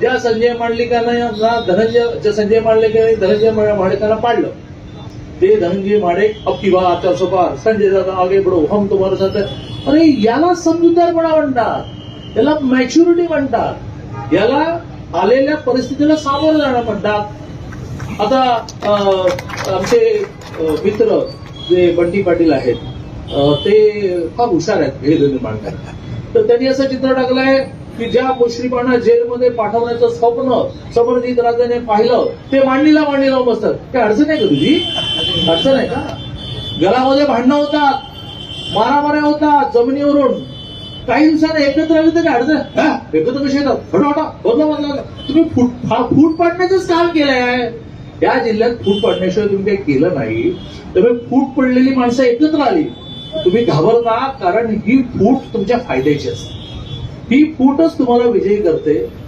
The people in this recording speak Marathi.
ज्या संजय मांडलिकांना धनंजय संजय मांडलिकांनी धनंजय मांडलिकांना पाडलं ते धनंजय माडे अब बा बात संजय दादा आगे बढो हम तुम्हाला साथ अरे याला समजूतदारपणा म्हणतात याला मॅच्युरिटी म्हणतात याला आलेल्या परिस्थितीला सामोरं जाणं म्हणतात. आता आमचे मित्र जे बंटी पाटील आहेत ते फार हुशार आहेत भेद निर्माण करतात तर त्यांनी असं चित्र टाकलंय की ज्या मुश्रीफांना जेलमध्ये पाठवण्याचं स्वप्न समरजित राजाने पाहिलं ते मांडणीला मांडणी लावून बसतात. काय अडचण आहे का तुझी? अडचण आहे का? घरामध्ये भांडणं होतात मारामाऱ्या होतात जमिनीवरून. काही दिवसांनी एकत्र आले तरी अडचण. एकत्र कशी येतात? हटो बदला बदला तुम्ही फूट फूट पाडण्याचंच काम केलंय. या जिल्ह्यात फूट पाडण्याशिवाय तुम्ही काही केलं नाही. तर फूट पडलेली माणसं एकत्र आली. तुम्ही घाबरता कारण ही फूट तुमच्या फायद्याची असते. ही फूटच तुम्हाला विजयी करते.